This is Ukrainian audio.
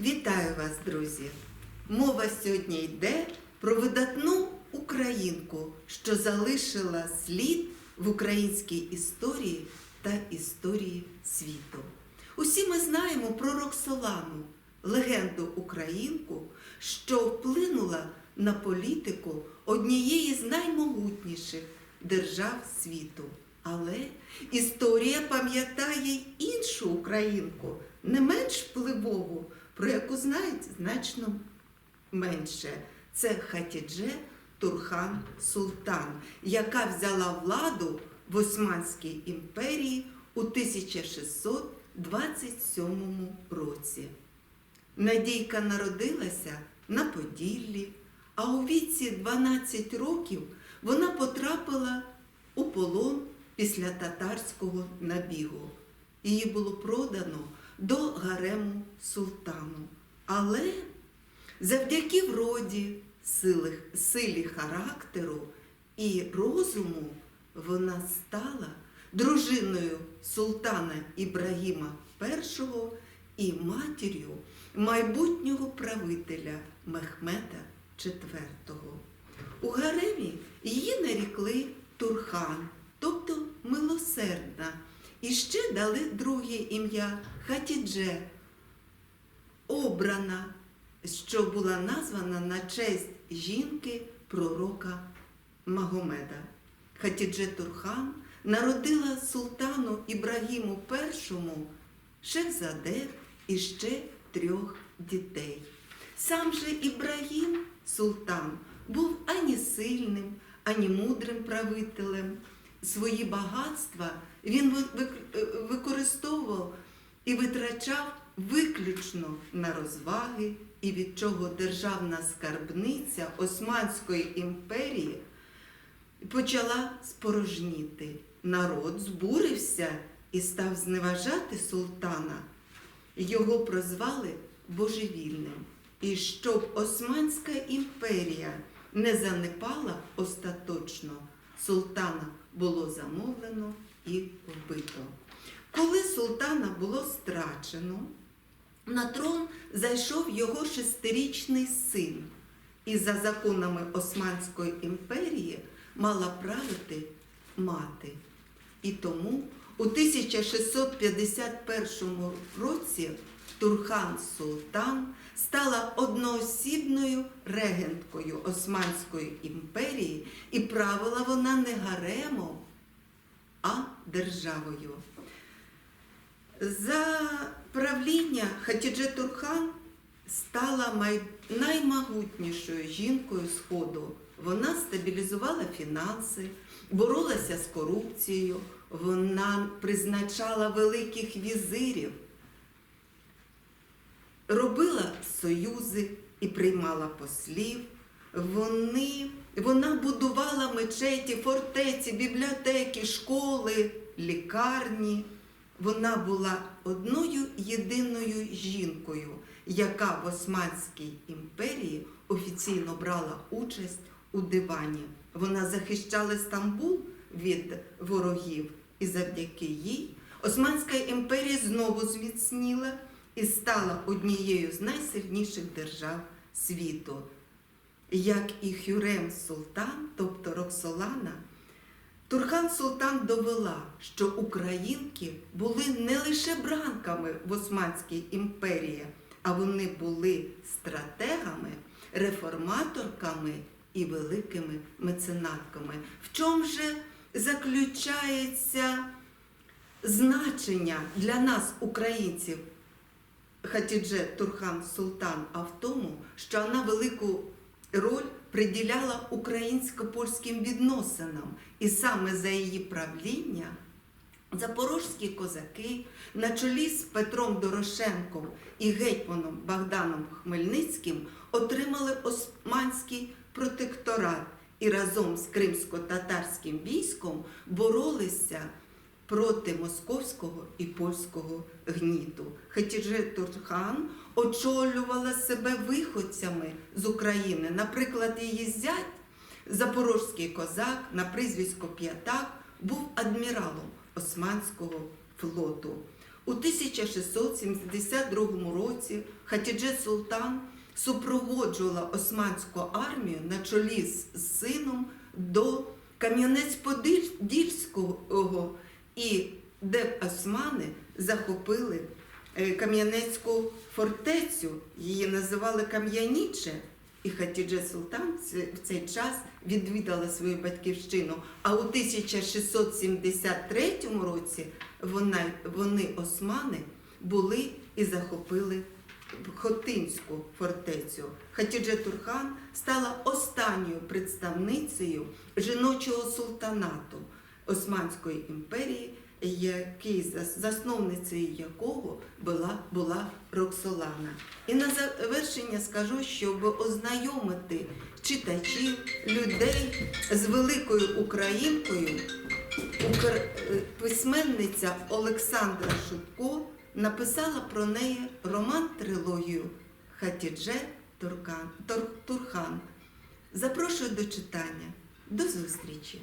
Вітаю вас, друзі! Мова сьогодні йде про видатну українку, що залишила слід в українській історії та історії світу. Усі ми знаємо про Роксолану, легенду українку, що вплинула на політику однієї з наймогутніших держав світу. Але історія пам'ятає іншу українку, не менш впливову, про яку знають значно менше. Це Хатідже Турхан Султан, яка взяла владу в Османській імперії у 1627 році. Надійка народилася на Поділлі, а у віці 12 років вона потрапила у полон після татарського набігу. Її було продано до гарему султану. Але завдяки вроді, сили, силі характеру і розуму вона стала дружиною султана Ібрагіма І і матір'ю майбутнього правителя Мехмета IV. У гаремі її нарікли Турхан, і ще дали друге ім'я Хатідже, обрана, що була названа на честь жінки пророка Магомеда. Хатідже Турхан народила султану Ібрагіму І Шевзадет і ще трьох дітей. Сам же Ібрагім, султан, був ані сильним, ані мудрим правителем. Свої багатства він ви- ви- використовував і витрачав виключно на розваги, і від чого державна скарбниця Османської імперії почала спорожніти. Народ збурився і став зневажати султана. Його прозвали божевільним. І щоб Османська імперія не занепала остаточно, султана було замовлено і вбито. Коли султана було страчено, на трон зайшов його шестирічний син, і за законами Османської імперії мала правити мати. І тому у 1651 році Турхан Султан стала одноосібною регенткою Османської імперії, і правила вона не гаремом, а державою. За правління Хатідже Турхан стала наймогутнішою жінкою Сходу. Вона стабілізувала фінанси, боролася з корупцією, вона призначала великих візирів, робила союзи і приймала послів. Вони, вона будувала мечеті, фортеці, бібліотеки, школи, лікарні. Вона була одною єдиною жінкою, яка в Османській імперії офіційно брала участь у дивані. Вона захищала Стамбул від ворогів, і завдяки їй Османська імперія знову зміцніла і стала однією з найсильніших держав світу. Як і Хюрем Султан, тобто Роксолана, Турхан Султан довела, що українки були не лише бранками в Османській імперії, а вони були стратегами, реформаторками і великими меценатками. В чому же заключається значення для нас, українців, Хатідже Турхан Султан, а в тому, що вона велику роль приділяла українсько-польським відносинам, і саме за її правління запорожські козаки на чолі з Петром Дорошенком і гетьманом Богданом Хмельницьким отримали османський протекторат і разом з кримсько-татарським військом боролися проти московського і польського гніту. Хатідже Турхан очолювала себе виходцями з України. Наприклад, її зять, запорожський козак на прізвисько П'ятак, був адміралом Османського флоту. У 1672 році Хатідже Султан супроводжувала османську армію на чолі з сином до Кам'янець-Подільського, і де османи захопили е, Кам'янецьку фортецю, її називали Кам'яніче. І Хатідже Султан в цей час відвідала свою батьківщину. А у 1673 році вона, вони, османи, були і захопили Хотинську фортецю. Хатідже Турхан стала останньою представницею жіночого султанату Османської імперії, який засновницею якого була, була Роксолана. І на завершення скажу, щоб ознайомити читачів, людей з великою українкою, укр- е, письменниця Олександра Шутко написала про неї роман-трилогію Хатідже Туркан, Тур- Турхан. Запрошую до читання. До зустрічі!